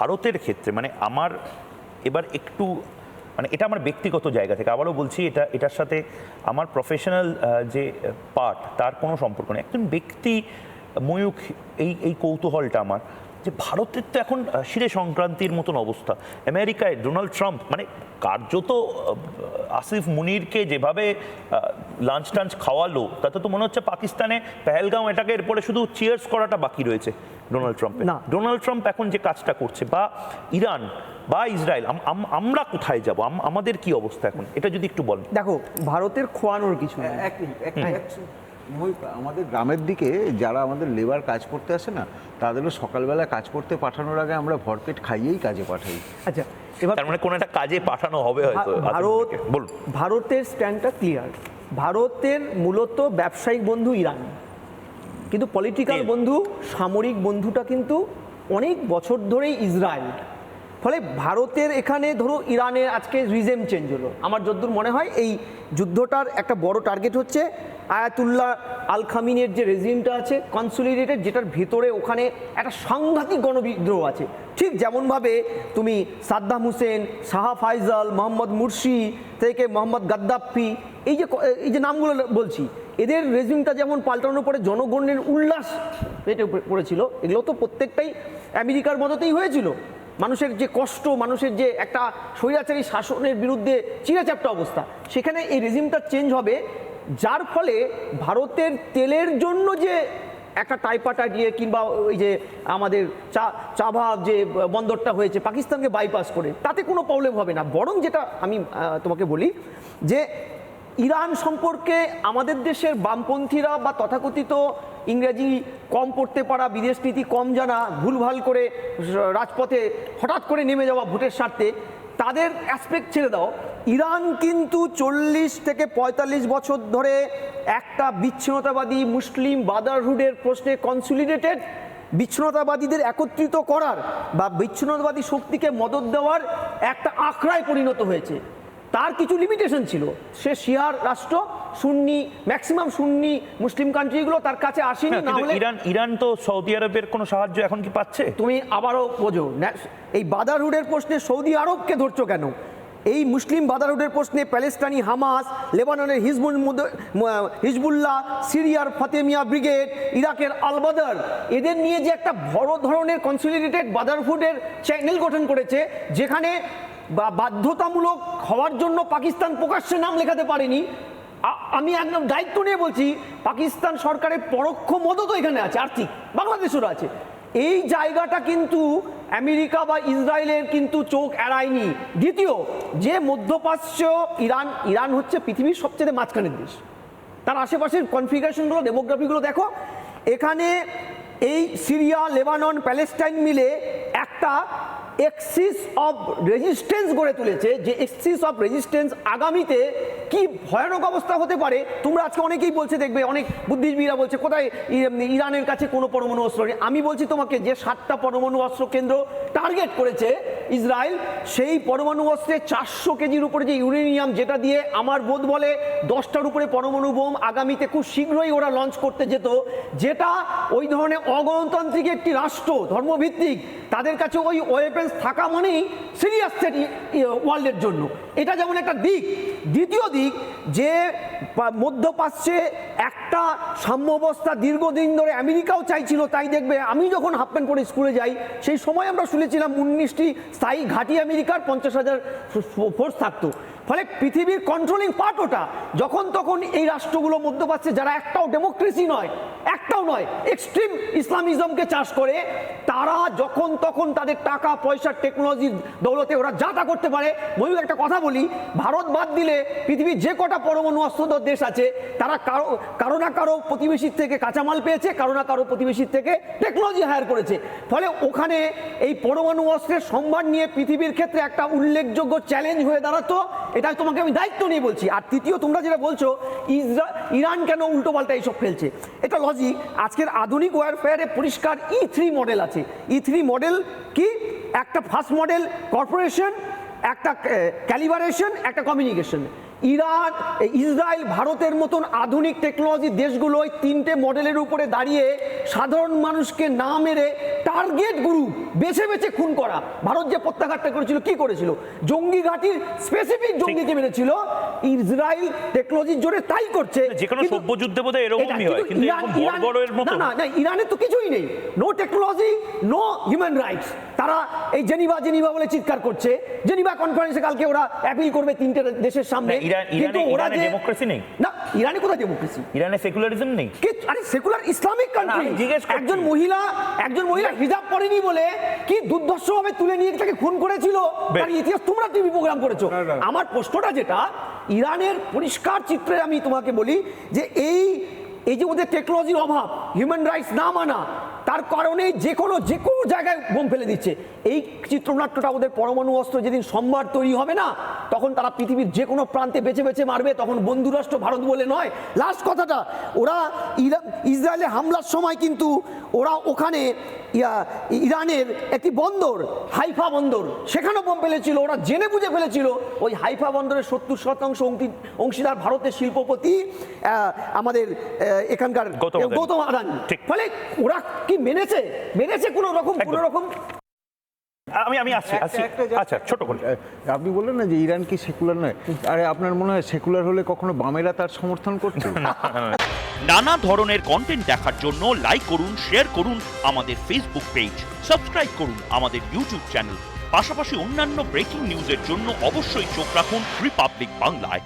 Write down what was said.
ভারতের ক্ষেত্রে মানে আমার এবার একটু মানে এটা আমার ব্যক্তিগত জায়গা থেকে, আবারও বলছি এটা, এটার সাথে আমার প্রফেশনাল যে পার্ট তার কোনো সম্পর্ক নেই। একজন ব্যক্তি ময়ূখ, এই এই কৌতূহলটা আমার। যে ভারতের তো এখন শিরে সংক্রান্তির মতন অবস্থা। আমেরিকায় ডোনাল্ড ট্রাম্প মানে কার্যত আসিফ মুনিরকে যেভাবে লাঞ্চ টাঞ্চ খাওয়ালো তাতে তো মনে হচ্ছে পাকিস্তানে পেহেলগাঁও এটাকে এরপরে শুধু চিয়ার্স করাটা বাকি রয়েছে ডোনাল্ড ট্রাম্পের। না। ডোনাল্ড ট্রাম্প এখন যে কাজটা করছে বা ইরান বা ইসরায়েল আম- আম- আমরা কোথায় যাব? আমাদের কি অবস্থা এখন? এটা যদি একটু বলেন। দেখো ভারতের খোয়ানোর কিছু এক আমাদের গ্রামের দিকে যারা আমাদের লেবার কাজ করতে আসে না তাদেরও সকালবেলা কাজ করতে পাঠানোর আগে আমরা ভরপেট খাইয়েই কাজে পাঠাই। আচ্ছা এবার তার মানে কোনো একটা কাজে পাঠানো হবে হয়তো ভারত ভারতের স্ট্যান্ডটা ক্লিয়ার ভারতের মূলত ব্যবসায়িক বন্ধু ইরান। কিন্তু পলিটিক্যাল বন্ধু সামরিক বন্ধুটা কিন্তু অনেক বছর ধরেই ইসরায়েল। ফলে ভারতের এখানে ধরো ইরানের আজকে রিজেম চেঞ্জ হলো। আমার যদ্দূর মনে হয় এই যুদ্ধটার একটা বড় টার্গেট হচ্ছে আয়াতুল্লাহ আল খামিনের যে রেজিমটা আছে কনসুলিডেটেড যেটার ভেতরে ওখানে একটা সাংঘাতিক গণবিদ্রোহ আছে। ঠিক যেমনভাবে তুমি Saddam Hussein Shah Faisal, Mohammad Morsi থেকে মোহাম্মদ গাদ্দাফি, এই যে এই যে নামগুলো বলছি, এদের রেজিমটা যেমন পাল্টানোর পরে জনগণের উল্লাস পেটে পড়েছিল, এগুলো তো প্রত্যেকটাই আমেরিকার মদতেই হয়েছিল। মানুষের যে কষ্ট, মানুষের যে একটা স্বৈরাচারী শাসনের বিরুদ্ধে চিরাচাপটা অবস্থা, সেখানে এই রেজিমটা চেঞ্জ হবে যার ফলে ভারতের তেলের জন্য যে একটা টাইপাটা দিয়ে কিংবা ওই যে আমাদের চা চাভা যে বন্দরটা হয়েছে, পাকিস্তানকে বাইপাস করে, তাতে কোনো প্রবলেম হবে না। বরং যেটা আমি তোমাকে বলি যে ইরান সম্পর্কে আমাদের দেশের বামপন্থীরা বা তথাকথিত ইংরেজি কম পড়তে পারা, বিদেশ নীতি কম জানা, ভুলভাল করে রাজপথে হঠাৎ করে নেমে যাওয়া ভোটের স্বার্থে তাদের অ্যাসপেক্ট ছেড়ে দাও। ইরান কিন্তু চল্লিশ থেকে পঁয়তাল্লিশ বছর ধরে একটা বিচ্ছিন্নতাবাদী মুসলিম ব্রাদারহুডের প্রশ্নে কনসুলিডেটেড বিচ্ছিন্নতাবাদীদের একত্রিত করার বা বিচ্ছিন্নতাবাদী শক্তিকে মদত দেওয়ার একটা আখড়ায় পরিণত হয়েছে। তার কিছু লিমিটেশন ছিল। সে শিয়ার রাষ্ট্র সুন্নি ম্যাক্সিমাম সুন্নি মুসলিম কান্ট্রিগুলো তার কাছে আসেনি হ্যাঁ, না হলে ইরান ইরান তো সৌদি আরবের কোনো সাহায্য এখন কি পাচ্ছে? তুমি আবারও বোঝো এই বাদারহুডের প্রশ্নে সৌদি আরবকে ধরছো কেন? এই মুসলিম বাদারহুডের প্রশ্নে প্যালেস্টাইনি হামাস লেবাননের হিজবুল মুদ- হিজবুল্লাহ সিরিয়ার ফাতেমিয়া ব্রিগেড ইরাকের আলবাদার এদের নিয়ে যে একটা বড় ধরনের কনসলিডেটেড বাদারহুডের চ্যানেল গঠন করেছে যেখানে বা বাধ্যতামূলক হওয়ার জন্য পাকিস্তান প্রকাশ্যে নাম লেখাতে পারেনি। আমি একদম দায়িত্ব নিয়ে বলছি, পাকিস্তান সরকারের পরোক্ষ মদতও এখানে আছে, আর্থিক। বাংলাদেশেরও আছে। এই জায়গাটা কিন্তু আমেরিকা বা ইসরায়েলের কিন্তু চোখ এড়ায়নি। দ্বিতীয়, যে মধ্যপ্রাচ্য ইরান ইরান হচ্ছে পৃথিবীর সবচেয়ে মাঝখানের দেশ। তার আশেপাশের কনফিগারেশনগুলো, ডেমোগ্রাফিগুলো দেখো। এখানে এই সিরিয়া, লেবানন, প্যালেস্টাইন মিলে একটা এক্সিস অফ রেজিস্ট্যান্স গড়ে তুলেছে যে এক্সিস অফ রেজিস্ট্যান্স আগামীতে কি ভয়ানক অবস্থা হতে পারে? তোমরা আজকে অনেকেই বলছে, দেখবে অনেক বুদ্ধিজীবীরা বলছে, কোথায় ইরানের কাছে কোনো পরমাণু অস্ত্র নেই? আমি বলছি তোমাকে, যে সাতটা পরমাণু অস্ত্র কেন্দ্র টার্গেট করেছে ইসরায়েল, সেই পরমাণু অস্ত্রে চারশো কেজির উপরে যে ইউরেনিয়াম, যেটা দিয়ে আমার বোধ বলে দশটার উপরে পরমাণু বোম আগামীতে খুব শীঘ্রই ওরা লঞ্চ করতে যেত, যেটা ওই ধরনের অগণতান্ত্রিক একটি রাষ্ট্র, ধর্মভিত্তিক, তাদের কাছে ওই ওয়েপেন্স থাকা মানেই সিরিয়াস ওয়ার্ল্ডের জন্য। এটা যেমন একটা দিক, দ্বিতীয় দিক যে পা- মধ্যপ্রাচ্যে একটা সাম্যবস্থা দীর্ঘদিন ধরে আমেরিকাও চাইছিল, তাই দেখবে আমি যখন হাফ প্যান্ট পরে স্কুলে যাই, সেই সময় আমরা শুনেছিলাম উনিশটি স্থায়ী ঘাঁটি আমেরিকার পঞ্চাশ হাজার ফোর্স থাকতো। ফলে পৃথিবীর কন্ট্রোলিং পার্ট ওটা। যখন তখন এই রাষ্ট্রগুলো মধ্যপ্রাচ্যে যারা একটাও ডেমোক্রেসি নয়, একটাও নয় এক্সট্রিম ইসলামিজমকে চাষ করে, তারা যখন তখন তাদের টাকা, পয়সা টেকনোলজির দৌলতে ওরা যা তা করতে পারে। ময়ূর একটা কথা বলি, ভারত বাদ দিলে পৃথিবীর যে কটা পরমাণু অস্ত্রধর দেশ আছে, তারা কারও কারও না কারও প্রতিবেশীর থেকে কাঁচামাল পেয়েছে, কারও না কারও প্রতিবেশীর থেকে টেকনোলজি হায়ার করেছে। ফলে ওখানে এই পরমাণু অস্ত্রের সম্ভার নিয়ে পৃথিবীর ক্ষেত্রে একটা উল্লেখযোগ্য চ্যালেঞ্জ হয়ে দাঁড়াতো এটা তোমাকে আমি দায়িত্ব নিয়ে বলছি। আর তৃতীয়, তোমরা যেটা বলছো ইরান কেন উল্টো পাল্টা এইসব ফেলছে? এটা লজিক আজকের আধুনিক ওয়ারফেয়ারে পরিষ্কার ই থ্রি মডেল আছে। ই থ্রি মডেল কি? একটা ফার্স্ট মডেল কর্পোরেশন একটা ক্যালিবারেশন একটা কমিউনিকেশন ইরান ইসরায়েল ভারতের মতন আধুনিক টেকনোলজি দেশগুলো ওই তিনটে মডেলের উপরে দাঁড়িয়ে সাধারণ মানুষকে না মেরে টার্গেট গ্রুপ বেছে বেছে খুন করা। ভারত যে প্রত্যাঘাতটা করেছিল কি করেছিল? জঙ্গি ঘাটির স্পেসিফিক জঙ্গিকে মেরেছিল। ইসরায়েল টেকনোলজির জোরে তাই করছে যে কোনো সভ্য যুদ্ধে বোধহয় এরকমই হয়, কিন্তু? না, না, না, ইরানে তো কিছুই নেই। No technology no human rights তারা এই জেনিভা জেনিভা বলে চিৎকার করছে। জেনিভা কনফারেন্সে কালকে ওরা অ্যাপিল করবে তিনটে দেশের সামনে। কিন্তু ওরা যে democracy নেই? না ইরানে কোথায় ডেমোক্রেসি ইরানে সেকুলারিজম নেই। আরে সেকুলার ইসলামিক কান্ট্রি জিজ্ঞেস একজন মহিলা একজন মহিলা হিজাব পরেনি বলে কি দুর্ধর্ষভাবে তুলে নিয়ে তাকে খুন করেছিল। তার ইতিহাস তোমরা টিভি প্রোগ্রাম করেছ। আমার প্রশ্নটা যেটা ইরানের পরিষ্কার চিত্রে আমি তোমাকে বলি যে এই এই যে ওদের টেকনোলজির অভাব হিউম্যান রাইটস না মানা তার কারণে যে কোনো যে কোনো জায়গায় বোম ফেলে দিচ্ছে। এই চিত্রনাট্যটা ওদের পরমাণু অস্ত্র যেদিন সম্ভার তৈরি হবে না তখন তারা পৃথিবীর যে কোনো প্রান্তে বেছে বেছে মারবে তখন বন্ধুরাষ্ট্র ভারত বলে নয়। লাস্ট কথাটা ওরা ইসরায়েলে হামলার সময় কিন্তু ওরা ওখানে ইয়া- ইরানের একটি বন্দর হাইফা বন্দর সেখানেও বোম ফেলেছিল ওরা জেনে বুঝে ফেলেছিল। ওই হাইফা বন্দরের সত্তর শতাংশ অংশী- অংশীদার ভারতের শিল্পপতি আমাদের এখানকার গৌতম আদানি। ফলে ওরা কি মেনেছে? মেনেছে কোনো রকম কোনো রকম? আমি আমি আসছি একটা- আসছি। আচ্ছা ছোট করে। আপনি বললেন না যে ইরান কি সেকুলার নয়। আরে আপনার মনে হয় সেকুলার হলে কখনো বামেরা তার সমর্থন করতো? নানা ধরনের কন্টেন্ট দেখার জন্য লাইক করুন শেয়ার করুন আমাদের ফেসবুক পেজ সাবস্ক্রাইব করুন আমাদের ইউটিউব চ্যানেল পাশাপাশি অন্যান্য ব্রেকিং নিউজের জন্য অবশ্যই চোখ রাখুন রিপাবলিক বাংলায়